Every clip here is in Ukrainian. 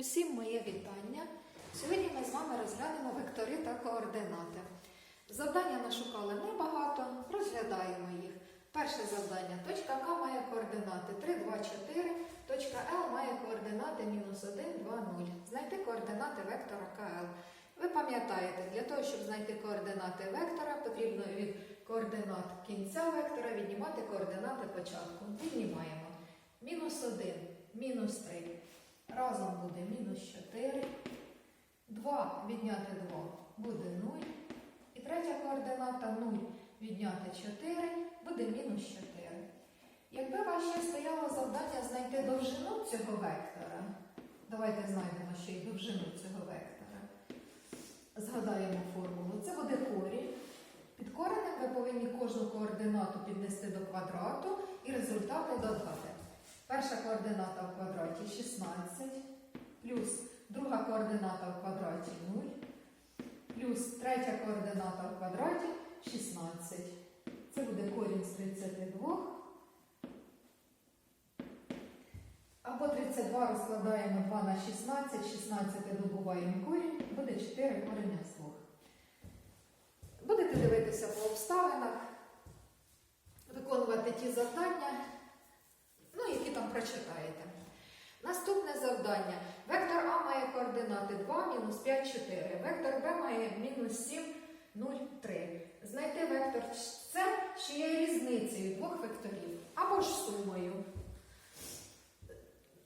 Усім моє вітання. Сьогодні ми з вами розглянемо вектори та координати. Завдання нашукали небагато, розглядаємо їх. Перше завдання. Точка К має координати 3, 2, 4. Точка Л має координати мінус 1, 2, 0. Знайти координати вектора КЛ. Ви пам'ятаєте, для того, щоб знайти координати вектора, потрібно від координат кінця вектора віднімати координати початку. Віднімаємо. Мінус 1, мінус 3. Разом буде мінус 4. 2 відняти 2 буде 0. І третя координата 0 відняти 4 буде мінус 4. Якби у вас ще стояло завдання знайти довжину цього вектора, давайте знайдемо ще й довжину цього вектора. Згадаємо формулу. Це буде корінь. Під коренем ви повинні кожну координату піднести до квадрату і результати додати. Перша координата в квадраті 16, плюс друга координата в квадраті 0, плюс третя координата в квадраті 16. Це буде корінь з 32. Або 32 розкладаємо 2 на 16, 16 добуваємо корінь, буде 4 кореня з 2. Будете дивитися по обставинах, виконувати ті завдання, прочитаєте. Наступне завдання. Вектор А має координати 2, мінус 5, 4. Вектор Б має мінус 7, 0, 3. Знайти вектор С, що є різницею двох векторів, або ж сумою.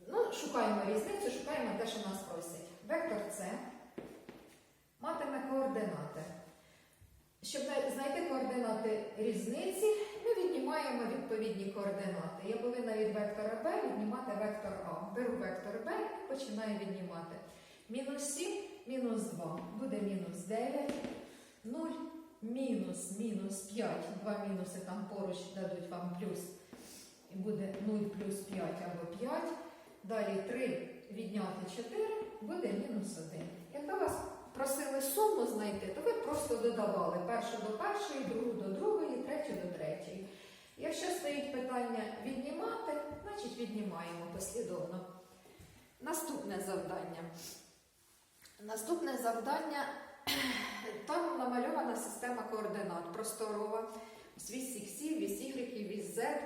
Ну, шукаємо різницю, шукаємо те, що нас просять. Вектор С матиме координати. Щоб знайти координати різниці, ми віднімаємо відповідні координати. Я повинна від вектора b віднімати вектор А. Беру вектор b починаю віднімати. Мінус 7, мінус 2 буде мінус 9, 0, мінус, мінус 5. Два мінуси там поруч дадуть вам плюс. І буде 0 плюс 5 або 5. Далі 3 відняти 4 буде мінус 1. Якби вас просили суму знайти, то ви просто додавали першу до першої, другу до другої, третю до третьої. Якщо стоїть питання віднімати, значить віднімаємо послідовно. Наступне завдання. Наступне завдання там намальована система координат просторова. Ось Вісь Х, вісь Y, вісь Z.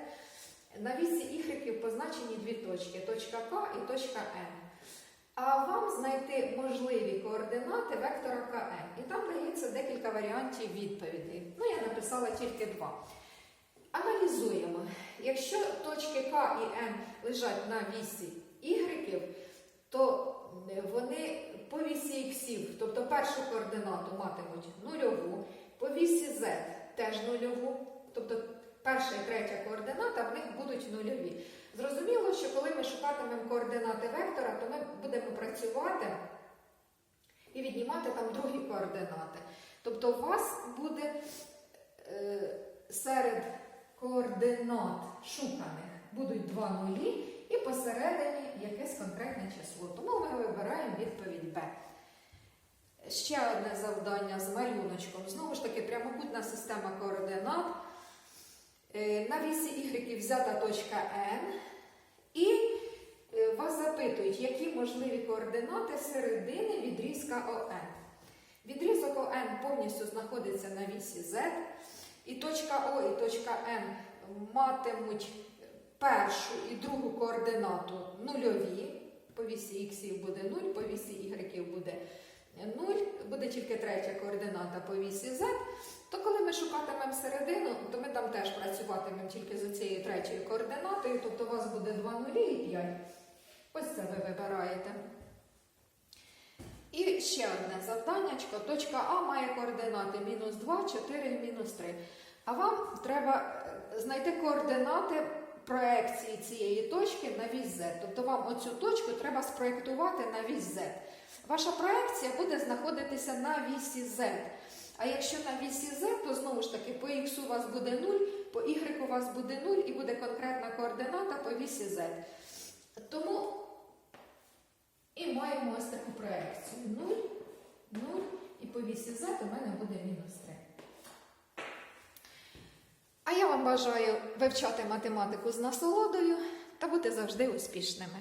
На вісі Y позначені дві точки точка К і точка Н. А вам знайти можливі координати вектора КН. І там дається декілька варіантів відповідей. Ну, я написала тільки два. Аналізуємо. Якщо точки К і Н лежать на вісі Y, то вони по вісі іксів, тобто першу координату матимуть нульову, по вісі Z теж нульову, тобто перша і третя координата в них будуть нульові. Зрозуміло, що коли ми шукатимемо координати вектора, то ми будемо працювати і віднімати там другі координати. Тобто у вас буде е, серед координат шуканих будуть два нулі і посередині якесь конкретне число. Тому ми вибираємо відповідь Б. Ще одне завдання з малюночком. Знову ж таки, прямокутна система координат. Е, На вісі Y взята точка N, і е, вас запитують, які можливі координати середини відрізка ОН. Відрізок ОН повністю знаходиться на вісі Z, і точка О і точка Н матимуть першу і другу координату нульові. По вісі Х буде 0, по вісі Y буде 0, буде тільки третя координата по вісі Z. То коли ми шукатимемо середину, то ми там теж працюватимемо тільки за цією третьою координатою, тобто у вас буде 2 нулі і 5. Ось це ви вибираєте. І ще одне завданнячко. Точка А має координати мінус 2, 4, мінус 3. А вам треба е, знайти координати проекції цієї точки на вісь Z. Тобто вам оцю точку треба спроєктувати на вісь Z. Ваша проекція буде знаходитися на вісі Z. А якщо на вісі Z, то знову ж таки по Х у вас буде 0, по Y у вас буде 0 і буде конкретна координата по вісі Z. Тому і маємо ось таку проекцію. 0, 0 і по вісі Z у мене буде мінус 3. А я вам бажаю вивчати математику з насолодою та бути завжди успішними.